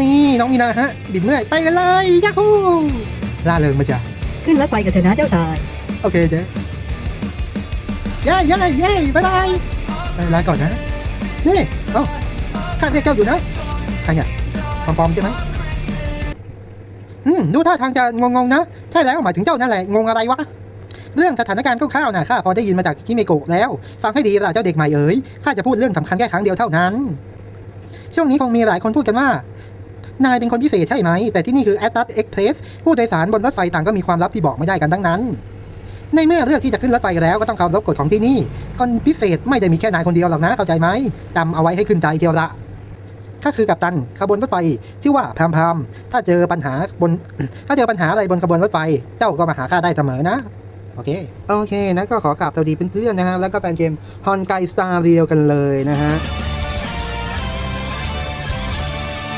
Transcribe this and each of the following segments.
นี่น้องมีนาฮะ บิดเมื่อยไปกันเลยยาฮูล่าเริงมาจ้ะขึ้นรถไฟกับเธอนะเจ้าชาย โอเคเจ๊เย้เย้เย้บ๊ายบายไปลาก่อนนะ นี่ เอ้าข้าเรียกเจ้าอยู่นะใครเนี่ยปอมๆใช่ไหมอืมดูท่าทางจะงงๆนะ ใช่แล้วหมายถึงเจ้านั่นแหละ งงอะไรวะ เรื่องสถานการณ์คร่าวๆนะข้าพอได้ยินมาจากคิเมโกะแล้ว ฟังให้ดีล่ะเจ้าเด็กใหม่เอ๋ยข้าจะพูดเรื่องสำคัญแค่ครั้งเดียวเท่านั้น ช่วงนี้คงมีหลายคนพูดกันว่า นายเป็นคนพิเศษใช่ไหม แต่ที่นี่คือ a t l a s Express ผู้โดยสารบนรถไฟต่างก็มีความลับที่บอกไม่ได้กันทั้งนั้น ในเมื่อเลือกที่จะขึ้นรถไฟแล้วก็ต้องเคารพกฎของที่นี่ คนพิเศษไม่ได้มีแค่นายคนเดียวหรอกนะเข้าใจไหมจำเอาไว้ให้ขึ้นใจเชียวละก็คือกัปตันขบวนรถไฟชื่อว่าพรามพามถ้าเจอปัญหาบนถ้าเจอปัญหาอะไรบนขบวนรถไฟ เจ้าก็มาหาข้าได้เสมอนะ โอเค โอเคนะก็ขอกราบสวัสดีเพื่อนๆนะฮะแล้วก็แฟนเกมฮอนไกสตาร์เรียลกันเลยนะฮะ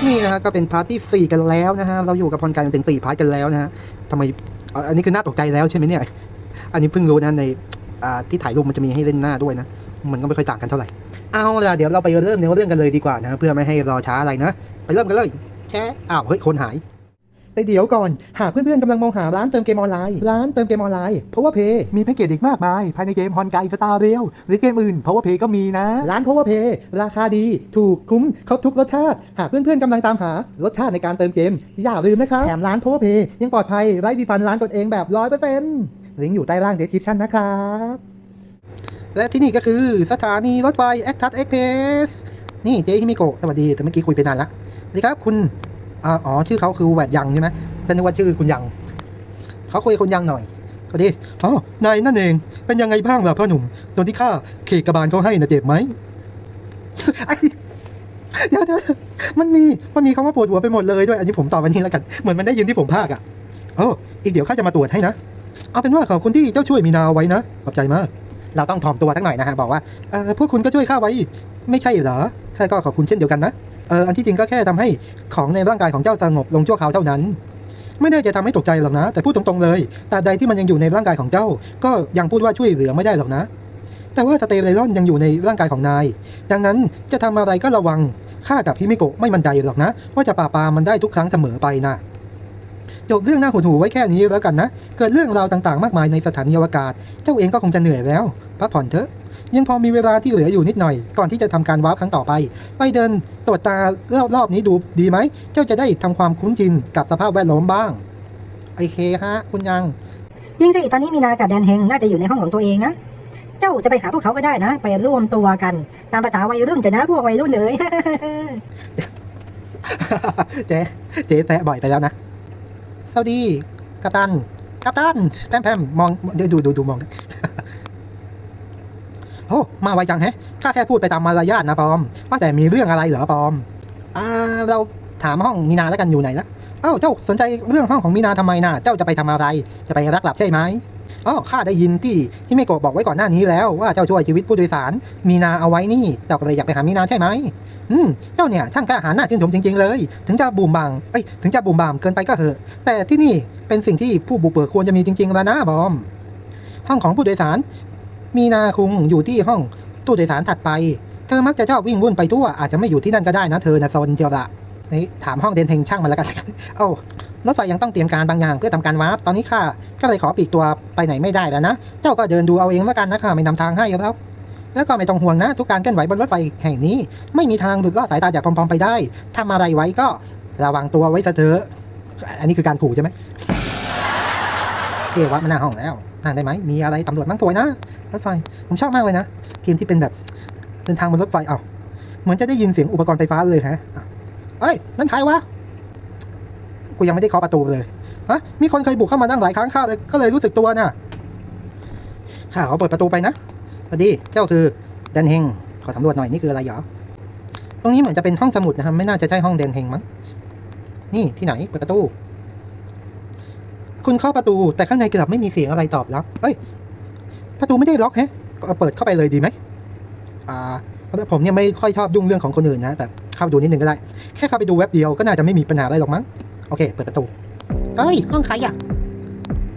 นี่นะฮะก็เป็นพาร์ทที่ 4 กันแล้วนะฮะเราอยู่กับพรกายมาถึง4พาร์ทกันแล้วนะฮะทำไมอันนี้คือน่าตกใจแล้วใช่ไหมเนี่ย อันนี้เพิ่งรู้นะในที่ถ่ายรูปมันจะมีให้เล่นหน้าด้วยนะ มันก็ไม่ค่อยต่างกันเท่าไหร่เอาล่ะเดี๋ยวเราไปเริ่มเนื้อเรื่องกันเลยดีกว่านะเพื่อไม่ให้รอช้าอะไรนะ ไปเริ่มกันเลยแช่อ้าวเฮ้ยคนหาย แต่เดี๋ยวก่อน หากเพื่อนๆกำลังมองหาร้านเติมเกมออนไลน์ ร้านเติมเกมออนไลน์ Power Pay มีแพ็กเกจอีกมากมาย ภายในเกมฮอนไกสตาร์เรียลหรือเกมอื่น Power Pay ก็มีนะ ร้าน Power Pay ราคาดี ถูกคุ้ม ครบทุกรสชาติ หากเพื่อนๆกำลังตามหารสชาติในการเติมเกม อย่าลืมนะครับแถมร้าน Power Pay ยังปลอดภัยไร้วีฟันร้านตนเองแบบ100%ลิงก์อยู่ใต้ล่าง description นะครับและที่นี่ก็คือสถานีรถไฟแอคทัสเอ็กเพสนี่เจฮิมิโกะสวัสดีแต่เมื่อกี้คุยไปนานละสวัสดีครับคุณ อ๋อชื่อเขาคือแหวนยังใช่ไหมเป็นนึกว่าชื่อคุณยังเขาคุยคุณยังหน่อยสวัสดีอ๋อนายนั่นเองเป็นยังไงบ้างล่ะพ่อหนุ่มตอนที่ข้าเคกกระบาลเขาให้นะเจ็บไหมเดี๋ยวเดี๋ยวมันมีมันมีคำว่าปวดหัวไปหมดเลยด้วย อันนี้ผมตอบวันนี้แล้วกันเหมือนมันได้ยินที่ผมพากอะโอ้อีกเดี๋ยวข้าจะมาตรวจให้นะเอาเป็นว่าขอบคุณที่เจ้าช่วยมีนาเอาไว้นะขอบใจมาก เราต้องถ่อมตัวทั้งหน่อยนะฮะบอกว่าเออพวกคุณก็ช่วยข้าไว้ ไม่ใช่เหรอข้าก็ขอบคุณเช่นเดียวกันนะ เอออันที่จริงก็แค่ทำให้ของในร่างกายของเจ้าสงบลงชั่วคราวเท่านั้น ไม่ได้จะทำให้ตกใจหรอกนะ แต่พูดตรงๆเลยตราบใดที่มันยังอยู่ในร่างกายของเจ้า ก็ยังพูดว่าช่วยเหลือไม่ได้หรอกนะ แต่ว่าสเตเรลอนยังอยู่ในร่างกายของนาย ดังนั้นจะทำอะไรก็ระวังข้ากับพี่มิโกะไม่มั่นใจหรอกนะ ว่าจะปราบปรามมันได้ทุกครั้งเสมอไปนะจบเรื่องหน้าหดหูไว้แค่นี้แล้วกันนะ เกิดเรื่องราวต่างๆ มากมายในสถานีอวกาศ เจ้าเองก็คงจะเหนื่อยแล้ว พักผ่อนเถอะ ยังพอมีเวลาที่เหลืออยู่นิดหน่อย ก่อนที่จะทำการวาร์ปครั้งต่อไป ไปเดินตรวจตารอบๆนี้ดูดีไหม เจ้าจะได้ทำความคุ้นชินกับสภาพแวดล้อมบ้างโอเคฮะ คุณยังจริงสิตอนนี้มีนากับแดนเฮงน่าจะอยู่ในห้องของตัวเองนะ เจ้าจะไปหาพวกเขาก็ได้นะ ไปร่วมตัวกัน ตามภาษาวัยรุ่นจะนะพวกวัยรุ่นเอ๋ยเจ๊เจ๊แตะบ่อยไปแล้วนะสวัสดีกัปตันกัปตันแพมแพมมองเดี๋ยวดูดูดูมอง โอ้มาไวจังแฮะข้าแค่พูดไปตามมารยาทนะปอม ว่าแต่มีเรื่องอะไรเหรอปอม อ่า เราถามห้องมีนาแล้วกันอยู่ไหนละเอ้าเจ้าสนใจเรื่องห้องของมีนาทำไมนะเจ้าจะไปทำอะไร จะไปรักหลับใช่ไหมอ๋อข้าได้ยินที่ที่เมโกะบอกไว้ก่อนหน้านี้แล้วว่าเจ้าช่วยชีวิตผู้โดยสาร มีนาเอาไว้นี่เจ้าก็เลยอยากไปหามีนาใช่ไหมอืมเจ้าเนี่ยช่างกล้าหาญน่าชื่นชมจริง ๆ เลย ถึงจะบูมบางเอ้ยถึงจะบูมบามเกินไปก็เหอะ แต่ที่นี่เป็นสิ่งที่ผู้บุกเบิกควรจะมีจริงๆแล้วนะบอมห้องของผู้โดยสาร มีนาคุงอยู่ที่ห้องตู้โดยสารถัดไป เธอมักจะชอบวิ่งวุ่นไปทั่ว อาจจะไม่อยู่ที่นั่นก็ได้นะเธอนะโซนเจียวละนี่ถามห้องเดนเทงช่างมาแล้วกันเอ้ารถไฟยังต้องเตรียมการบางอย่างเพื่อทำการวาร์ปตอนนี้ข้าก็เลยขอปีกตัวไปไหนไม่ได้แล้วนะ เจ้าก็เดินดูเอาเองแล้วกันนะข้าไม่นำทางให้แล้วแล้วก็ไม่ต้องห่วงนะ ทุกการเคลื่อนไหวบนรถไฟแห่งนี้ ไม่มีทางหลุดลอดสายตาจากพร้อมๆไปได้ทำอะไรไว้ก็ระวังตัวไว้เถอะอันนี้คือการขู่ใช่ไหม เกวัดมาหน้าห้องแล้วนั่งได้ไหมมีอะไรตำรวจมั่งสวยนะรถไฟผมชอบมากเลยนะเกมที่เป็นแบบเดินทางบนรถไฟเอ้าเหมือนจะได้ยินเสียงอุปกรณ์ไฟฟ้าเลยฮะเอ้ยนั่นใครวะกูยังไม่ได้เคาะประตูเลยฮะมีคนเคยบุกเข้ามานั่งหลายครั้งข้าเลยก็เลยรู้สึกตัวน่ะข้าขอเปิดประตูไปนะสวัสดีเจ้าคือแดนเฮงขอสำรวจหน่อยนี่คืออะไรเหรอตรงนี้เหมือนจะเป็นห้องสมุดนะครับไม่น่าจะใช่ห้องแดนเฮงมั้งนี่ที่ไหนเปิดประตู คุณเข้าประตู แต่ข้างในกลับไม่มีเสียงอะไรตอบรับ เอ้ย ประตูไม่ได้ล็อกแฮะ ก็เปิดเข้าไปเลยดีไหม อ่าเพราะผมเนี่ยไม่ค่อยชอบยุ่งเรื่องของคนอื่นนะ แต่เข้าไปดูนิดนึงก็ได้ แค่เข้าไปดูเว็บเดียวก็น่าจะไม่มีปัญหาอะไรหรอกมั้ง โอเค เปิดประตูเฮ้ย ห้องใครอะ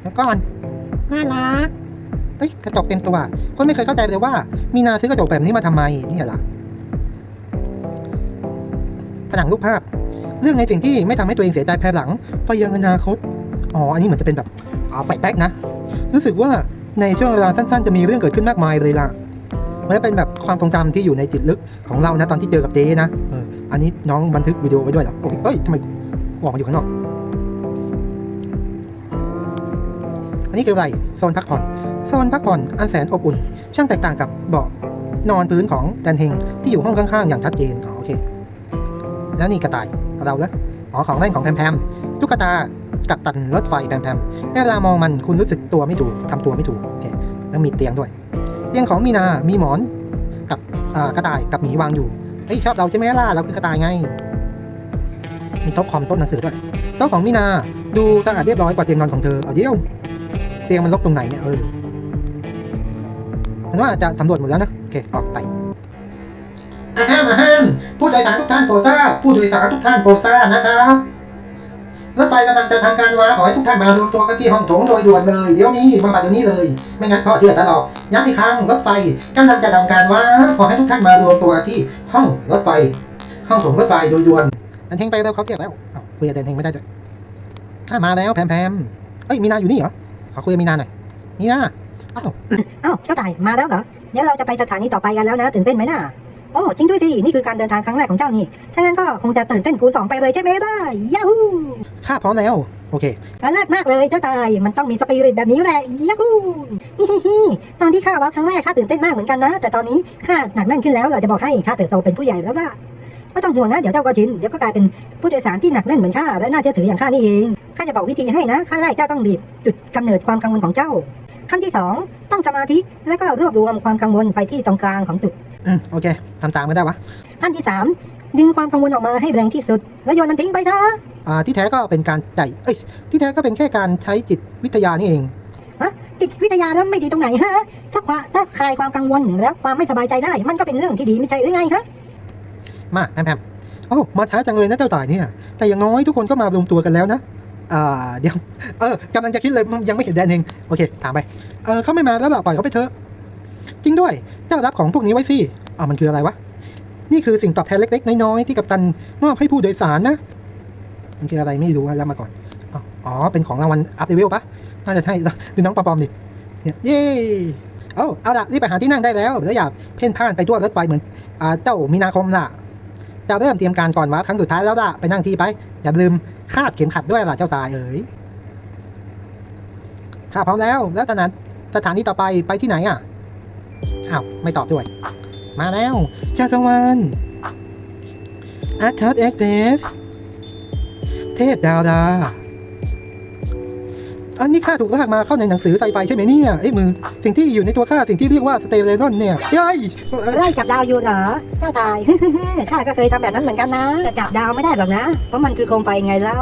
แล้วก่อน น่ารักเอ้ย กระจกเต็มตัว คนไม่เคยเข้าใจเลยว่า มีนาซื้อกระจกแบบนี้มาทำไม เนี่ยเหรอผนังรูปภาพ เรื่องในสิ่งที่ไม่ทำให้ตัวเองเสียใจภายหลังไปยังอนาคต อ๋อ อันนี้เหมือนจะเป็นแบบอ่าแฟแบ็กนะ รู้สึกว่าในช่วงเวลาสั้นๆ จะมีเรื่องเกิดขึ้นมากมายเลยล่ะมันจะเป็นแบบความทรงจำที่อยู่ในจิตลึกของเรานะตอนที่เจอกับเจ๊นะเอออันนี้น้องบันทึกวิดีโอไว้ด้วยเหรอโอเคเอ้ยทำไมกูออกมาอยู่ข้างนอก อันนี้คืออะไรโซนพักผ่อนโซนพักผ่อนอันแสนอบอุ่น ช่างแตกต่างกับเบาะนอนพื้นของแดนเฮงที่อยู่ห้องข้างๆ อย่างชัดเจนอ๋อโอเค แล้วนี่กระต่ายเราละอ๋อของเล่นของแพมแพมตุ๊กตา กับตันรถไฟแพมแพมเวลามองมันคุณรู้สึกตัวไม่ถูกทำตัวไม่ถูกโอเคแล้วมีเตียงด้วย เตียงของมีนา มีหมอน กับกระต่ายกับหมีวางอยู่เฮ้ยชอบเราใช่ไหมล่ะเราคือกระต่ายไง มีโต๊ะคอมโต๊ะหนังสือด้วยโต๊ะของมีนาดูสะอาดเรียบร้อยกว่าเตียงนอนของเธอเอาเดียว เตียงมันลกตรงไหนเนี่ยเออมันว่าจะสำรวจหมดแล้วนะโอเคออกไปอาห้ามอาห้ามผู้โดยสารทุกท่านโปรดทราบผู้โดยสารทุกท่านโปรดทราบนะครับ รถไฟกำลังจะทำการวาขอให้ทุกท่านมารวมตัวกันที่ห้องโถงโดยด่วนเลย เดี๋ยวนี้มาบัดเดี๋ยวนี้เลย ไม่งั้นพ่อเชื่อตลอดย้ำอีกครั้งรถไฟกำลังจะทำการวาขอให้ทุกท่านมารวมตัวที่ห้องรถไฟ ห้องโถงรถไฟโดยด่วนอันเทงไปแล้วเขาเรียกแล้วคุยกับเดนเทงไม่ได้ด้วยอะมาแล้วแพมแพมเอ้ยมีนาอยู่นี่เหรอขอคุยกับมีนาหน่อยมีนาอ้าวอ้าเจ้าตายมาแล้วเหรอเดี๋ยวเราจะไปสถานีต่อไปกันแล้วนะตื่นเต้นไหมน่ะ โอ้จริงด้วยดินี่คือการเดินทางครั้งแรกของเจ้านี่ ถ้างั้นก็คงจะตื่นเต้นคูณสองไปเลยใช่ไหมได้ยาฮูข้าพร้อมแล้ว โอเคการแรกมากเลยเจ้าตายมันต้องมีสปิริตแบบนี้แหละยาฮูฮิฮิฮิตอนที่ข้าว่าครั้งแรกข้าตื่นเต้นมากเหมือนกันนะ แต่ตอนนี้ข้าหนักแน่นขึ้นแล้วเราจะบอกให้ข้าเติบโตเป็นผู้ใหญ่แล้วล่ะไม่ต้องห่วงนะ เดี๋ยวเจ้าก็ชิน เดี๋ยวก็กลายเป็นผู้โดยสารที่หนักแน่นเหมือนข้าและน่าเชื่อถืออย่างข้านี่เอง ข้าจะบอกวิธีให้นะขั้นแรกเจ้าต้องบีบจุดกำเนิดความกังวลของเจ้า ขั้นที่สองตั้งสมาธิ แล้วก็รวบรวมความกังวลไปที่ตรงกลางของจุด อืมโอเคทำตามกันได้วะขั้นที่สามดึงความกังวลออกมาให้แรงที่สุด แล้วโยนมันทิ้งไปเถอะอ่าที่แท้ก็เป็นการใจเอ้ยที่แท้ก็เป็นแค่การใช้จิตวิทยานี่เองจิตวิทยาแล้วไม่ดีตรงไหนฮะถ้าควาถ้าคลายความกังวลแล้วความไม่สบายใจได้ มันก็เป็นเรื่องที่ดีไม่ใช่หรือไงฮะมาแพมแพมโอ้ามาช้าจังเลยนะเจ้าต่ายเนี่ย แต่อย่างน้อยทุกคนก็มารวมตัวกันแล้วนะอ่าเดี๋ยวเออกำลังจะคิดเลยยังไม่เห็นแดนเองโอเคถามไปเออเขาไม่มาแล้วหรอปล่อยเขาไปเถอะ จริงด้วย เจ้ารับของพวกนี้ไว้สิอ่ามันคืออะไรวะ นี่คือสิ่งตอบแทนเล็กๆ น้อยๆ ที่กัปตันมอบให้ผู้โดยสารนะ มันคืออะไรไม่รู้อะรับมาก่อน อ๋อ เป็นของรางวัลอัพเลเวลปะน่าจะใช่ดูน้องปอปอมดิ เนี่ย เย้เอาเอาละรีบไปหาที่นั่งได้แล้ว แล้วอย่าเพ่นพ่านไปทั่วรถไฟเหมือนอ่าเจ้ามีนาคมล่ะจะเริ่มเตรียมการก่อนวะครั้งสุดท้ายแล้วล่ะ ไปนั่งที่ไป อย่าลืมคาดเข็มขัดด้วยล่ะเจ้าตายเอ๋ยข้าพร้อมแล้ว แล้วสถานสถานีต่อไปไปที่ไหนอะ อ้าว ไม่ตอบด้วย มาแล้วจักรวาลอาร์ทัสเอ็กเพสเทพดาวดา อันนี้ข้าถูกลากมาเข้าในหนังสือไซไฟใช่ไหมเนี่ยไอ้ยมือ สิ่งที่อยู่ในตัวข้าสิ่งที่เรียกว่าสเตเลรอนเนี่ยยัยเอ่อไล่จับดาวอยู่เหรอ เจ้าตาย ข้าก็เคยทำแบบนั้นเหมือนกันนะ แต่จับดาวไม่ได้หรอกนะ เพราะมันคือโคมไฟไงเล่า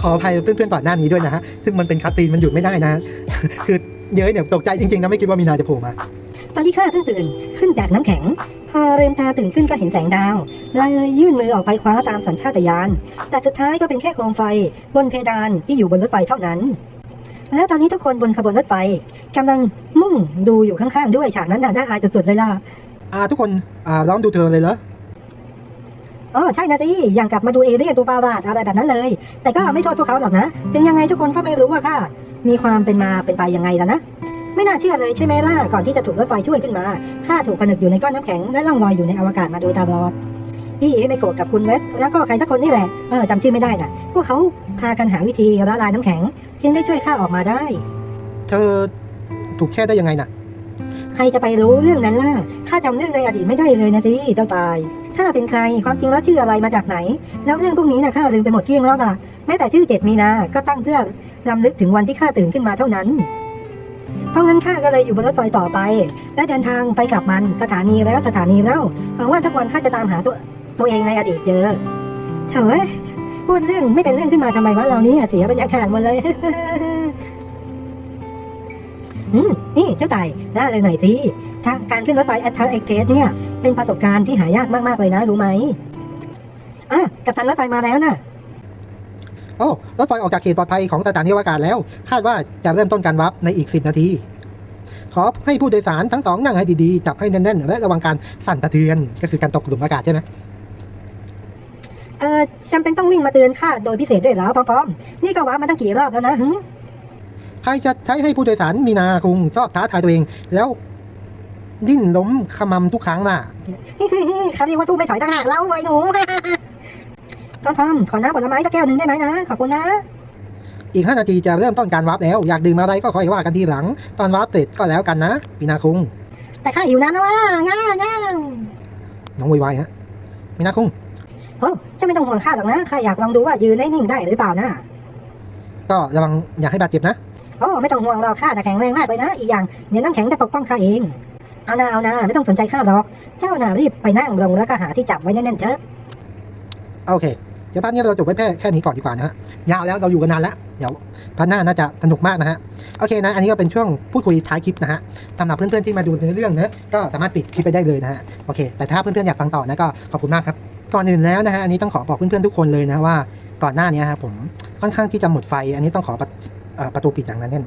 ขออภัยเพื่อนๆก่อนหน้านี้ด้วยนะฮะ ซึ่งมันเป็นคัตตีนมันหยุดไม่ได้นะ คือ เย้ยเนี่ยตกใจจริงๆนะไม่คิดว่ามีนาจะโผล่มา ตอนที่ข้าเพิ่งตื่นขึ้นจากน้ำแข็ง พอเรมตาตื่นขึ้นก็เห็นแสงดาวเลยยื่นมือออกไปคว้าตามสัญชาตญาณ แต่สุดท้ายก็เป็นแค่โคมไฟ บนเพดานที่อยู่บนรถไฟเท่านั้น แล้วตอนนี้ทุกคนบนขบวนรถไฟกำลังมุ่งดูอยู่ข้างๆด้วยฉากนั้นน่ะน่าอายสุดๆเลยล่ะอ่าทุกคนอ่าล้อมดูเธอเลยเหรออ๋อใช่นะสิอย่างกลับมาดูเอเลี่ยนตัวประหลาดอะไรแบบนั้นเลย แต่ก็ไม่โทษพวกเขาหรอกนะ ถึงยังไงทุกคนก็ไม่รู้ว่าค่ะ มีความเป็นมาเป็นไปยังไงล่ะนะ ไม่น่าเชื่อเลยใช่ไหมล่ะ ก่อนที่จะถูกรถไฟช่วยขึ้นมา ข้าถูกผนึกอยู่ในก้อนน้ำแข็ง และล่องลอยอยู่ในอวกาศมาโดยตลอด พี่ไม่โกรธกับคุณเวสแล้วก็ใครสักคนนี่แหละ เออจำชื่อไม่ได้น่ะ พวกเขาพากันหาวิธีละลายน้ำแข็ง จึงได้ช่วยข้าออกมาได้ เธอถูกแช่ได้ยังไงน่ะ ใครจะไปรู้เรื่องนั้นล่ะ ข้าจำเรื่องในอดีตไม่ได้เลยนะทีเจ้าตาย ข้าเป็นใคร ความจริงแล้วชื่ออะไรมาจากไหน แล้วเรื่องพวกนี้นะข้าลืมไปหมดเกลี้ยงแล้วล่ะ แม้แต่ชื่อเจ็ดมีนา ก็ตั้งเพื่อรำลึกถึงวันที่ข้าตื่นขึ้นมาเท่านั้น เพราะงั้นข้าก็เลยอยู่บนรถไฟต่อไป และเดินทางไปกับมันสถานีแล้วสถานีแล้วหวังว่าสักวันข้าจะตามหาตัวตัวเองในอดีตเจอเถอะพูดเรื่องไม่เป็นเรื่องขึ้นมาทำไมวะเรานี่เสียบรรยากาศหมดเลย อืมนี่เจ้าไก่ได้เลยหน่อยสิทางการขึ้นรถไฟแอตทัสเอ็กเกสเนี่ย เป็นประสบการณ์ที่หายากมาก ๆ เลยนะ รู้ไหมอะกับตันรถไฟมาแล้วนะโอ้รถไฟออกจากเขตปลอดภัยของสถานีอวกาศแล้ว คาดว่าจะเริ่มต้นการวับในอีก 10 นาที ขอให้ผู้โดยสารทั้งสองนั่งให้ดีๆ จับให้แน่นๆ และระวังการสั่นสะเทือน ก็คือการตกหลุมอากาศใช่ไหมเออจำเป็นต้องวิ่งมาเตือนข้าโดยพิเศษด้วยเหรอพร้อมๆนี่ก็ว้ามาตั้งกี่รอบแล้วนะหึ ใครจะใช้ให้ผู้โดยสารมีนาคุงชอบท้าทายตัวเอง แล้ว ดิ้นล้มขมำทุกครั้งล่ะ เขาเรียกว่าตู้ไม่ถอยต่างหากแล้วไอ้หนูพร้อมๆขอน้ำผลไม้สักแก้วหนึ่งได้ไหมนะ ขอบคุณนะ อีก 5 นาทีจะเริ่มต้นการวาร์ปแล้ว อยากดื่มอะไรก็ค่อยว่ากันทีหลัง ตอนวาร์ปเสร็จก็แล้วกันนะมีนาคุง แต่ข้าหิวน้ำแล้วว่าง่าง่าน้องวายๆฮะมีนาคุงโอ้เจะไม่ต้องห่วงข้าหรอกนะข้าอยากลองดูว่ายืนได้นิ่งได้หรือเปล่านะ ก็ระวังอย่าให้บาดเจ็บนะ โอ้ไม่ต้องห่วงหรอกข้าแต่แข็งแรงมากเลยนะ อีกอย่างเดี๋ยวน้ำแข็งจะปกป้องข้าเอง เอานาเอานาไม่ต้องสนใจข้าหรอก เจ้าน่ะรีบไปนั่งลงแล้วก็หาที่จับไว้แน่นๆเถอะ โอเค เดี๋ยวพาร์ทนี้เราจบไว้แค่แค่นี้ก่อนดีกว่านะฮะ ยาวแล้วเราอยู่กันนานแล้ว เดี๋ยวพาร์ทหน้าน่าจะสนุกมากนะฮะ โอเคนะ อันนี้ก็เป็นช่วงพูดคุยท้ายคลิปนะฮะสำหรับเพื่อนๆที่มาดูในเรื่องนะก็สามารถปิดคลิปไปได้เลยนะฮะ โอเค แต่ถ้าเพื่อนๆอยากฟังต่อนะก็ขอบคุณมากครับ ก่อนอื่นแล้วนะฮะ อันนี้ต้องขอบอกเพื่อนๆทุกคนเลยนะว่าก่อนหน้านี้ครับผมค่อนข้างที่จะหมดไฟ อันนี้ต้องขอ ประตูปิดอย่างนั้นแน่น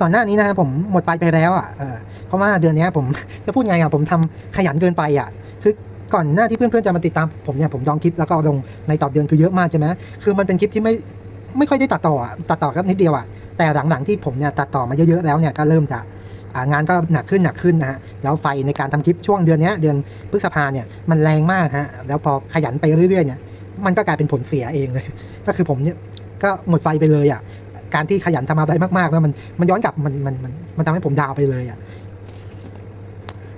ก่อนหน้านี้นะครับผมหมดไฟไปแล้วอะเพราะว่าเดือนนี้ผมจะพูดไงอะผมทำขยันเกินไปอะ คือก่อนหน้าที่เพื่อนๆจะมาติดตามผมเนี่ยผมยองคลิปแล้วก็ลงในต่อเดือนคือเยอะมากใช่ไหมคือมันเป็นคลิปที่ไม่ไม่ค่อยได้ตัดต่ออะตัดต่อก็นิดเดียวอะแต่หลังๆที่ผมเนี่ยตัดต่อมาเยอะๆแล้วเนี่ยก็เริ่มจะงานก็หนักขึ้นหนักขึ้นนะฮะแล้วไฟในการทำคลิปช่วงเดือนนี้เดือนพฤษภาเนี่ยมันแรงมากฮะแล้วพอขยันไปเรื่อยๆเนี่ยมันก็กลายเป็นผลเสียเองเลย ก็คือผมเนี่ย ก็หมดไฟไปเลยอะ การที่ขยันทำอะไรมากๆแล้วมันมันย้อนกลับมันมันมันมันทำให้ผมดาวไปเลยอะ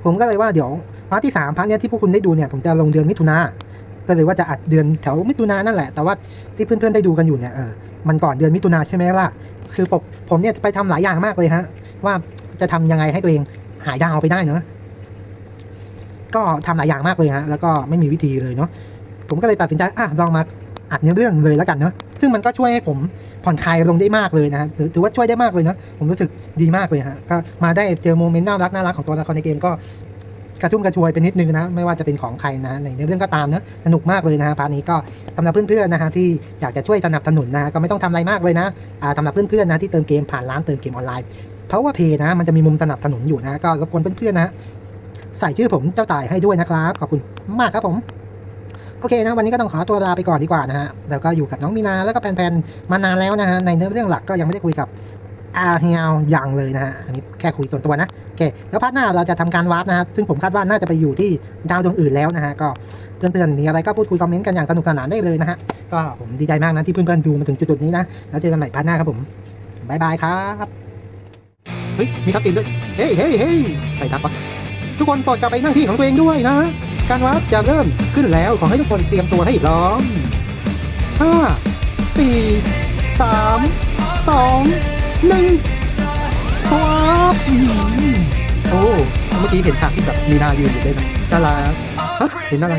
ผมก็เลยว่าเดี๋ยวพาร์ทที่สามพาร์ทเนี้ยที่พวกคุณได้ดูเนี่ยผมจะลงเดือนมิถุนาก็เลยว่าจะอัดเดือนแถวมิถุนานั่นแหละ แต่ว่าที่เพื่อนๆได้ดูกันอยู่เนี่ยเออมันก่อนเดือนมิถุนาใช่ไหมล่ะ คือผมผมเนี่ยไปทำหลายอย่างมากเลยฮะ ว่าจะทำยังไงให้ตัวเองหายดาวไปได้เนอะก็ทำหลายอย่างมากเลยฮะ แล้วก็ไม่มีวิธีเลยเนาะ ผมก็เลยตัดสินใจอะลองมา อัดเนื้อเรื่องเลยแล้วกันเนาะซึ่งมันก็ช่วยให้ผมผ่อนคลายลงได้มากเลยนะฮะถือถือว่าช่วยได้มากเลยเนาะผมรู้สึกดีมากเลยฮะก็มาได้เจอโมเมนต์น่ารักน่ารักของตัวละครในเกมก็กระชุ่มกระชวยเป็นนิดนึงนะ ไม่ว่าจะเป็นของใครนะในเรื่องก็ตามนะสนุกมากเลยนะฮะพาร์ทนี้ก็สำหรับเพื่อนๆนะฮะที่อยากจะช่วยสนับสนุนนะก็ไม่ต้องทำอะไรมากเลยนะอ่าสำหรับเพื่อนๆนะที่เติมเกมผ่านร้านเติมเกมออนไลน์เพราะว่าเพย์นะมันจะมีมุมสนับสนุนอยู่นะ ก็รบกวนเพื่อนๆนะ ใส่ชื่อผมเจ้าจ่ายให้ด้วยนะครับขอบคุณมากครับผม โอเคนะวันนี้ก็ต้องขอตัวลาไปก่อนดีกว่านะฮะแล้วก็อยู่กับน้องมีนาแล้วก็แพนๆมานานแล้วนะฮะในเนื้อเรื่องหลักก็ยังไม่ได้คุยกับอาเฮียวยังเลยนะฮะอันนี้แค่คุยส่วนตัวนะโอเคแล้วพาร์ทหน้าเราจะทำการวาร์ปนะครับซึ่งผมคาดว่าน่าจะไปอยู่ที่ดาวดวงอื่นแล้วนะฮะก็เพื่อนๆมีอะไรก็พูดคุยคอมเมนต์กันอย่างสนุกสนานได้เลยนะฮะก็ผมดีใจมากนะที่เพื่อนๆดูมาถึงจุดๆนี้นะแล้วเจอกันใหม่พาร์ทหน้าครับผมบายบายครับเฮ้ยมีทับตินด้วยเฮ้ยเฮ้ยเฮ้ยใครทับวะทุกคนโปรดกลับไปนั่งที่ของตัวเองด้วยนะ การวาร์ปจะเริ่มขึ้นแล้ว ขอให้ทุกคนเตรียมตัวให้พร้อมห้าสี่สามสองหนึ่งครับโอ้ เมื่อกี้เห็นฉากที่แบบมีนายืนอยู่ด้วยนะน่ารักฮะเห็นอะไร